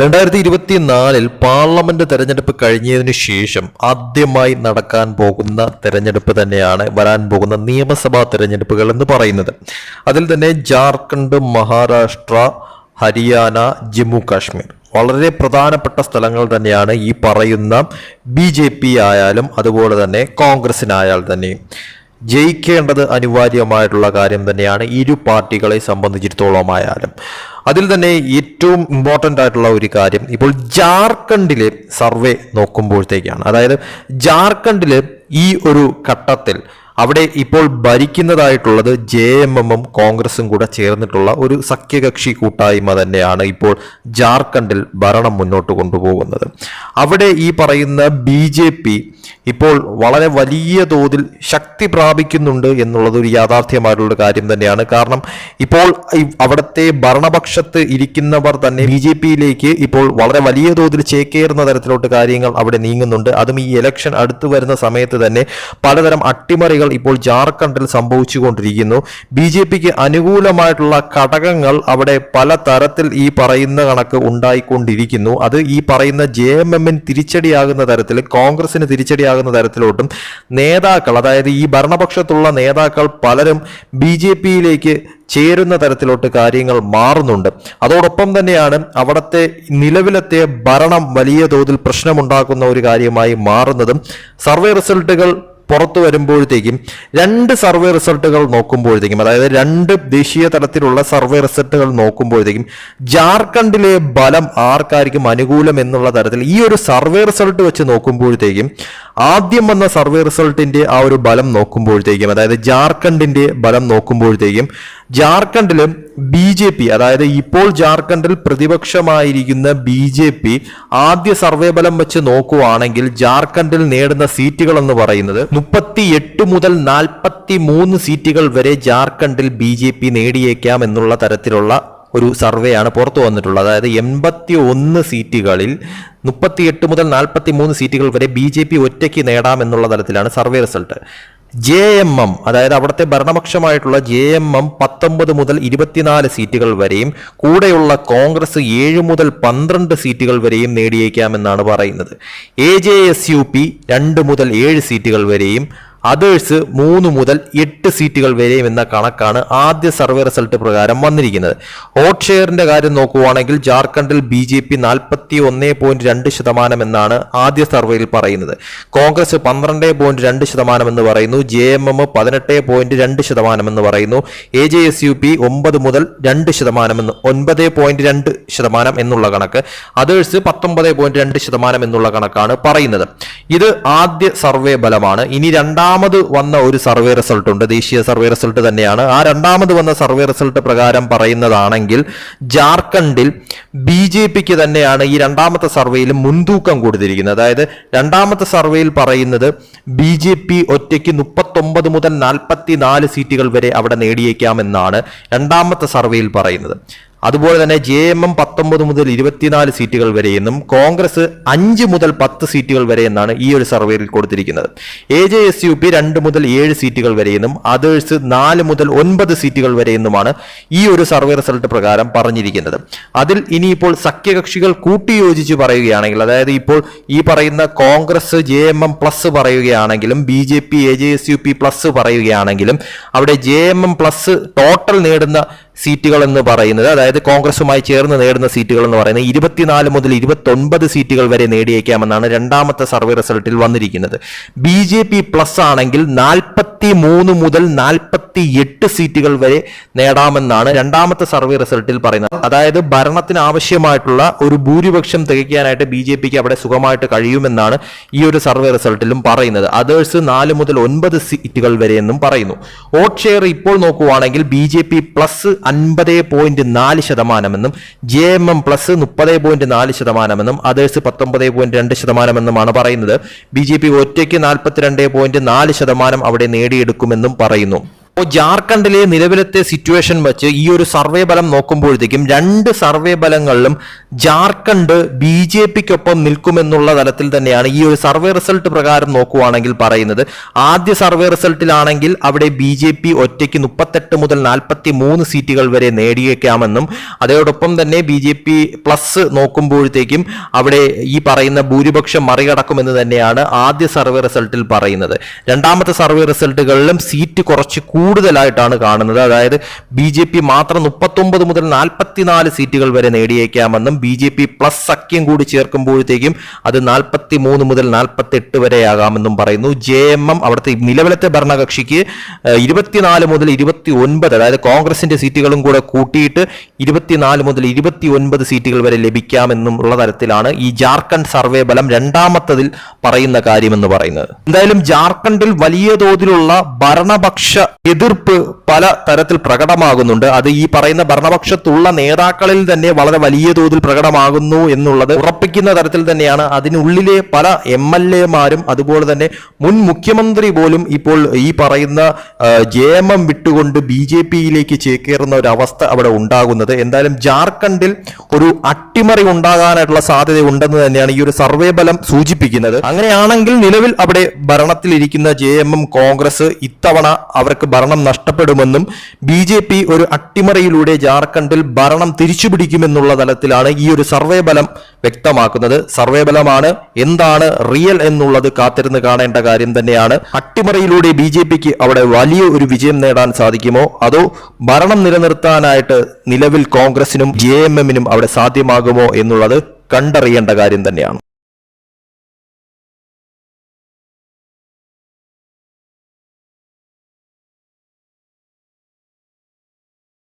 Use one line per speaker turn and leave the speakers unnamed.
രണ്ടായിരത്തി ഇരുപത്തിനാലിൽ പാർലമെന്റ് തെരഞ്ഞെടുപ്പ് കഴിഞ്ഞതിനു ശേഷം ആദ്യമായി നടക്കാൻ പോകുന്ന തെരഞ്ഞെടുപ്പ് തന്നെയാണ് വരാൻ പോകുന്ന നിയമസഭാ തെരഞ്ഞെടുപ്പുകൾ എന്ന് പറയുന്നത്. അതിൽ തന്നെ ജാർഖണ്ഡ് മഹാരാഷ്ട്ര ഹരിയാന ജമ്മു കാശ്മീർ. വളരെ പ്രധാനപ്പെട്ട സ്ഥലങ്ങൾ തന്നെയാണ് ഈ പറയുന്ന ബി ജെ പി ആയാലും അതുപോലെ തന്നെ കോൺഗ്രസിനായാൽ തന്നെയും. ജയിക്കേണ്ടത് അനിവാര്യമായിട്ടുള്ള കാര്യം തന്നെയാണ് ഇരു പാർട്ടികളെ സംബന്ധിച്ചിടത്തോളമായാലും. അതിൽ തന്നെ ഏറ്റവും ഇമ്പോർട്ടന്റ് ആയിട്ടുള്ള ഒരു കാര്യം ഇപ്പോൾ ജാർഖണ്ഡിലെ സർവേ നോക്കുമ്പോഴത്തേക്കാണ്. അതായത് ജാർഖണ്ഡിൽ ഈ ഒരു ഘട്ടത്തിൽ അവിടെ ഇപ്പോൾ ഭരിക്കുന്നതായിട്ടുള്ളത് ജെ എം എമ്മും കോൺഗ്രസും കൂടെ ചേർന്നിട്ടുള്ള ഒരു സഖ്യകക്ഷി കൂട്ടായ്മ തന്നെയാണ് ഇപ്പോൾ ജാർഖണ്ഡിൽ ഭരണം മുന്നോട്ട് കൊണ്ടുപോകുന്നത്. അവിടെ ഈ പറയുന്ന ബി ജെ പി ഇപ്പോൾ വളരെ വലിയ തോതിൽ ശക്തി പ്രാപിക്കുന്നുണ്ട് എന്നുള്ളത് ഒരു യാഥാർത്ഥ്യമായിട്ടുള്ള കാര്യം തന്നെയാണ്. കാരണം ഇപ്പോൾ അവിടുത്തെ ഭരണപക്ഷത്ത് ഇരിക്കുന്നവർ തന്നെ ബി ജെ പിയിലേക്ക് ഇപ്പോൾ വളരെ വലിയ തോതിൽ ചേക്കേറുന്ന തരത്തിലോട്ട് കാര്യങ്ങൾ അവിടെ നീങ്ങുന്നുണ്ട്. അതും ഈ ഇലക്ഷൻ അടുത്തു വരുന്ന സമയത്ത് തന്നെ പലതരം അട്ടിമറികൾ ഇപ്പോൾ ജാർഖണ്ഡിൽ സംഭവിച്ചുകൊണ്ടിരിക്കുന്നു. ബി ജെ പിക്ക് അനുകൂലമായിട്ടുള്ള ഘടകങ്ങൾ അവിടെ പല തരത്തിൽ ഈ പറയുന്ന കണക്ക് ഉണ്ടായിക്കൊണ്ടിരിക്കുന്നു. അത് ഈ പറയുന്ന ജെ എം എമ്മിന് തിരിച്ചടിയാകുന്ന തരത്തിൽ കോൺഗ്രസിന് തിരിച്ചടിയാകുന്ന തരത്തിലോട്ടും നേതാക്കൾ അതായത് ഈ ഭരണപക്ഷത്തുള്ള നേതാക്കൾ പലരും ബി ജെ പിയിലേക്ക് ചേരുന്ന തരത്തിലോട്ട് കാര്യങ്ങൾ മാറുന്നുണ്ട്. അതോടൊപ്പം തന്നെയാണ് അവിടുത്തെ നിലവിലത്തെ ഭരണം വലിയ തോതിൽ പ്രശ്നമുണ്ടാക്കുന്ന ഒരു കാര്യമായി മാറുന്നതും സർവേ റിസൾട്ടുകൾ പുറത്തു വരുമ്പോഴത്തേക്കും രണ്ട് സർവേ റിസൾട്ടുകൾ നോക്കുമ്പോഴത്തേക്കും അതായത് രണ്ട് ദേശീയ തലത്തിലുള്ള സർവേ റിസൾട്ടുകൾ നോക്കുമ്പോഴത്തേക്കും ജാർഖണ്ഡിലെ ബലം ആർക്കായിരിക്കും അനുകൂലം എന്നുള്ള തരത്തിൽ ഈ ഒരു സർവേ റിസൾട്ട് വെച്ച് നോക്കുമ്പോഴത്തേക്കും ആദ്യം വന്ന സർവേ റിസൾട്ടിന്റെ ആ ഒരു ബലം നോക്കുമ്പോഴത്തേക്കും അതായത് ജാർഖണ്ഡിന്റെ ബലം നോക്കുമ്പോഴത്തേക്കും ജാർഖണ്ഡിൽ ബി ജെ പി അതായത് ഇപ്പോൾ ജാർഖണ്ഡിൽ പ്രതിപക്ഷമായിരിക്കുന്ന ബി ജെ പി ആദ്യ സർവേ ബലം വെച്ച് നോക്കുവാണെങ്കിൽ ജാർഖണ്ഡിൽ നേടുന്ന സീറ്റുകൾ എന്ന് പറയുന്നത് മുപ്പത്തി എട്ട് മുതൽ നാൽപ്പത്തി മൂന്ന് സീറ്റുകൾ വരെ ജാർഖണ്ഡിൽ ബി ജെ പി നേടിയേക്കാം എന്നുള്ള തരത്തിലുള്ള ഒരു സർവേയാണ് പുറത്തു വന്നിട്ടുള്ളത്. അതായത് എൺപത്തി ഒന്ന് സീറ്റുകളിൽ മുപ്പത്തിയെട്ട് മുതൽ നാൽപ്പത്തി മൂന്ന് സീറ്റുകൾ വരെ ബി ജെ പി ഒറ്റയ്ക്ക് നേടാമെന്നുള്ള തലത്തിലാണ് survey result. J M M അതായത് അവിടുത്തെ ഭരണപക്ഷമായിട്ടുള്ള ജെ എം എം പത്തൊമ്പത് മുതൽ ഇരുപത്തിനാല് സീറ്റുകൾ വരെയും കൂടെയുള്ള കോൺഗ്രസ് ഏഴ് മുതൽ പന്ത്രണ്ട് സീറ്റുകൾ വരെയും നേടിയേക്കാമെന്നാണ് പറയുന്നത്. A J S U P രണ്ട് മുതൽ ഏഴ് സീറ്റുകൾ വരെയും അതേഴ്സ് മൂന്ന് മുതൽ എട്ട് സീറ്റുകൾ വരെയും എന്ന കണക്കാണ് ആദ്യ സർവേ റിസൾട്ട് പ്രകാരം വന്നിരിക്കുന്നത്. വോട്ട് ഷെയറിന്റെ കാര്യം നോക്കുവാണെങ്കിൽ ജാർഖണ്ഡിൽ ബി ജെ പി നാൽപ്പത്തി ഒന്ന് പോയിന്റ് രണ്ട് ശതമാനം എന്നാണ് ആദ്യ സർവേയിൽ പറയുന്നത്. കോൺഗ്രസ് പന്ത്രണ്ട് പോയിന്റ് രണ്ട് ശതമാനം എന്ന് പറയുന്നു. ജെ എം എം പതിനെട്ട് പോയിന്റ് രണ്ട് ശതമാനം എന്ന് പറയുന്നു. A J S U P ഒമ്പത് മുതൽ രണ്ട് ശതമാനം എന്ന് ഒൻപത് പോയിന്റ് രണ്ട് ശതമാനം എന്നുള്ള കണക്ക്. അതേഴ്സ് പത്തൊമ്പത് പോയിന്റ് രണ്ട് ശതമാനം എന്നുള്ള കണക്കാണ് പറയുന്നത്. ഇത് ആദ്യ സർവേ ബലമാണ് ഇനി രണ്ടാമത് വന്ന ഒരു സർവേ റിസൾട്ട് ഉണ്ട്. ദേശീയ സർവേ റിസൾട്ട് തന്നെയാണ്. ആ രണ്ടാമത് വന്ന സർവേ റിസൾട്ട് പ്രകാരം പറയുന്നതാണെങ്കിൽ ജാർഖണ്ഡിൽ ബി ജെ പിക്ക് തന്നെയാണ് ഈ രണ്ടാമത്തെ സർവേയിൽ മുൻതൂക്കം കൊടുത്തിരിക്കുന്നത്. അതായത് രണ്ടാമത്തെ സർവേയിൽ പറയുന്നത് ബി ജെ പി ഒറ്റയ്ക്ക് മുപ്പത്തൊമ്പത് മുതൽ നാൽപ്പത്തി നാല് സീറ്റുകൾ വരെ അവിടെ നേടിയേക്കാമെന്നാണ് രണ്ടാമത്തെ സർവേയിൽ പറയുന്നത്. അതുപോലെ തന്നെ ജെ എം എം പത്തൊമ്പത് മുതൽ ഇരുപത്തിനാല് സീറ്റുകൾ വരെയെന്നും കോൺഗ്രസ് അഞ്ച് മുതൽ പത്ത് സീറ്റുകൾ വരെ എന്നാണ് ഈ ഒരു സർവേയിൽ കൊടുത്തിരിക്കുന്നത്. A J S U P രണ്ട് മുതൽ ഏഴ് സീറ്റുകൾ വരെയെന്നും അതേഴ്സ് നാല് മുതൽ ഒൻപത് സീറ്റുകൾ വരെയെന്നുമാണ് ഈ ഒരു സർവേ റിസൾട്ട് പ്രകാരം പറഞ്ഞിരിക്കുന്നത്. അതിൽ ഇനിയിപ്പോൾ സഖ്യകക്ഷികൾ കൂട്ടിയോജിച്ച് പറയുകയാണെങ്കിൽ അതായത് ഇപ്പോൾ ഈ പറയുന്ന Congress J M M plus പറയുകയാണെങ്കിലും B J P A J S U P plus പറയുകയാണെങ്കിലും അവിടെ J M M plus total നേടുന്ന സീറ്റുകൾ എന്ന് പറയുന്നത് അതായത് കോൺഗ്രസുമായി ചേർന്ന് നേടുന്ന സീറ്റുകൾ എന്ന് പറയുന്നത് ഇരുപത്തിനാല് മുതൽ ഇരുപത്തൊൻപത് സീറ്റുകൾ വരെ നേടിയേക്കാമെന്നാണ് രണ്ടാമത്തെ സർവേ റിസൾട്ടിൽ വന്നിരിക്കുന്നത്. ബി ജെ പി പ്ലസ് ആണെങ്കിൽ നാൽപ്പത്തി മൂന്ന് മുതൽ നാൽപ്പത്തി എട്ട് സീറ്റുകൾ വരെ നേടാമെന്നാണ് രണ്ടാമത്തെ സർവേ റിസൾട്ടിൽ പറയുന്നത്. അതായത് ഭരണത്തിന് ആവശ്യമായിട്ടുള്ള ഒരു ഭൂരിപക്ഷം തികയ്ക്കാനായിട്ട് ബി ജെ പിക്ക് അവിടെ സുഖമായിട്ട് കഴിയുമെന്നാണ് ഈ ഒരു സർവേ റിസൾട്ടിലും പറയുന്നത്. അതേഴ്സ് നാല് മുതൽ ഒൻപത് സീറ്റുകൾ വരെ എന്നും പറയുന്നു. വോട്ട് ഷെയർ ഇപ്പോൾ നോക്കുവാണെങ്കിൽ ബി ജെ പി പ്ലസ് അൻപത് പോയിന്റ് നാല് ശതമാനമെന്നും ജെ എം എം പ്ലസ് മുപ്പത് പോയിന്റ് നാല് ശതമാനമെന്നും അതേഴ്സ് പത്തൊമ്പത് പോയിന്റ് രണ്ട് ശതമാനമെന്നുമാണ് പറയുന്നത്. ബി ജെ പി ഒറ്റയ്ക്ക് നാൽപ്പത്തിരണ്ട് പോയിന്റ് നാല് ശതമാനം അവിടെ നേടിയെടുക്കുമെന്നും പറയുന്നു. അപ്പോൾ ജാർഖണ്ഡിലെ നിലവിലത്തെ സിറ്റുവേഷൻ വെച്ച് ഈ ഒരു സർവേ ഫലം നോക്കുമ്പോഴത്തേക്കും രണ്ട് സർവേ ഫലങ്ങളിലും ജാർഖണ്ഡ് ബി ജെ പിക്കൊപ്പം നിൽക്കുമെന്നുള്ള തലത്തിൽ തന്നെയാണ് ഈ ഒരു സർവേ റിസൾട്ട് പ്രകാരം നോക്കുവാണെങ്കിൽ പറയുന്നത്. ആദ്യ സർവേ റിസൾട്ടിലാണെങ്കിൽ അവിടെ ബി ജെ പി ഒറ്റയ്ക്ക് മുപ്പത്തെട്ട് മുതൽ നാൽപ്പത്തി മൂന്ന് സീറ്റുകൾ വരെ നേടിയേക്കാമെന്നും അതോടൊപ്പം തന്നെ ബി ജെ പി പ്ലസ് നോക്കുമ്പോഴത്തേക്കും അവിടെ ഈ പറയുന്ന ഭൂരിപക്ഷം മറികടക്കുമെന്ന് തന്നെയാണ് ആദ്യ സർവേ റിസൾട്ടിൽ പറയുന്നത്. രണ്ടാമത്തെ സർവേ റിസൾട്ടുകളിലും സീറ്റ് കുറച്ച് കൂടുതലായിട്ടാണ് കാണുന്നത്. അതായത് ബി ജെ പി മാത്രം മുപ്പത്തൊമ്പത് മുതൽ നാൽപ്പത്തിനാല് സീറ്റുകൾ വരെ നേടിയേക്കാമെന്നും ബി ജെ പി പ്ലസ് സഖ്യം കൂടി ചേർക്കുമ്പോഴത്തേക്കും അത് നാൽപ്പത്തി മൂന്ന് മുതൽ നാൽപ്പത്തി എട്ട് വരെയാകാമെന്നും പറയുന്നു. ജെ എം എം അവിടുത്തെ നിലവിലത്തെ ഭരണകക്ഷിക്ക് ഇരുപത്തിനാല് മുതൽ ഇരുപത്തി ഒൻപത് അതായത് കോൺഗ്രസിന്റെ സീറ്റുകളും കൂടെ കൂട്ടിയിട്ട് ഇരുപത്തിനാല് മുതൽ ഇരുപത്തി ഒൻപത് സീറ്റുകൾ വരെ ലഭിക്കാമെന്നും ഉള്ള തരത്തിലാണ് ഈ ജാർഖണ്ഡ് സർവേ ബലം രണ്ടാമത്തതിൽ പറയുന്ന കാര്യമെന്ന് പറയുന്നത്. എന്തായാലും ജാർഖണ്ഡിൽ വലിയ തോതിലുള്ള ഭരണപക്ഷ എതിർപ്പ് പല തരത്തിൽ പ്രകടമാകുന്നുണ്ട്. അത് ഈ പറയുന്ന ഭരണപക്ഷത്തുള്ള നേതാക്കളിൽ തന്നെ വളരെ വലിയ തോതിൽ പ്രകടമാകുന്നു എന്നുള്ളത് ഉറപ്പിക്കുന്ന തരത്തിൽ തന്നെയാണ്. അതിനുള്ളിലെ പല എം എൽ എമാരും അതുപോലെ തന്നെ മുൻ മുഖ്യമന്ത്രി പോലും ഇപ്പോൾ ഈ പറയുന്ന ജെ എം എം വിട്ടുകൊണ്ട് ബി ജെ പിയിലേക്ക് ചേക്കേറുന്ന ഒരു അവസ്ഥ അവിടെ ഉണ്ടാകുന്നത്. എന്തായാലും ജാർഖണ്ഡിൽ ഒരു അട്ടിമറി ഉണ്ടാകാനായിട്ടുള്ള സാധ്യത ഉണ്ടെന്ന് തന്നെയാണ് ഈ ഒരു സർവേ ഫലം സൂചിപ്പിക്കുന്നത്. അങ്ങനെയാണെങ്കിൽ നിലവിൽ അവിടെ ഭരണത്തിലിരിക്കുന്ന ജെ എം എം കോൺഗ്രസ് ഇത്തവണ അവർക്ക് ഭരണം നഷ്ടപ്പെടുമെന്നും ബി ജെ പി ഒരു അട്ടിമറിയിലൂടെ ജാർഖണ്ഡിൽ ഭരണം തിരിച്ചുപിടിക്കുമെന്നുള്ള തലത്തിലാണ് ഈ ഒരു സർവേ ബലം വ്യക്തമാക്കുന്നത്. സർവേ ബലമാണ് എന്താണ് റിയൽ എന്നുള്ളത് കാത്തിരുന്ന് കാണേണ്ട കാര്യം തന്നെയാണ്. അട്ടിമറിയിലൂടെ ബി ജെ പിക്ക് അവിടെ വലിയ ഒരു വിജയം നേടാൻ സാധിക്കുമോ? അതോ ഭരണം നിലനിർത്താനായിട്ട് നിലവിൽ കോൺഗ്രസിനും ജെ എം എമ്മിനും അവിടെ സാധ്യമാകുമോ എന്നുള്ളത് കണ്ടറിയേണ്ട കാര്യം തന്നെയാണ്.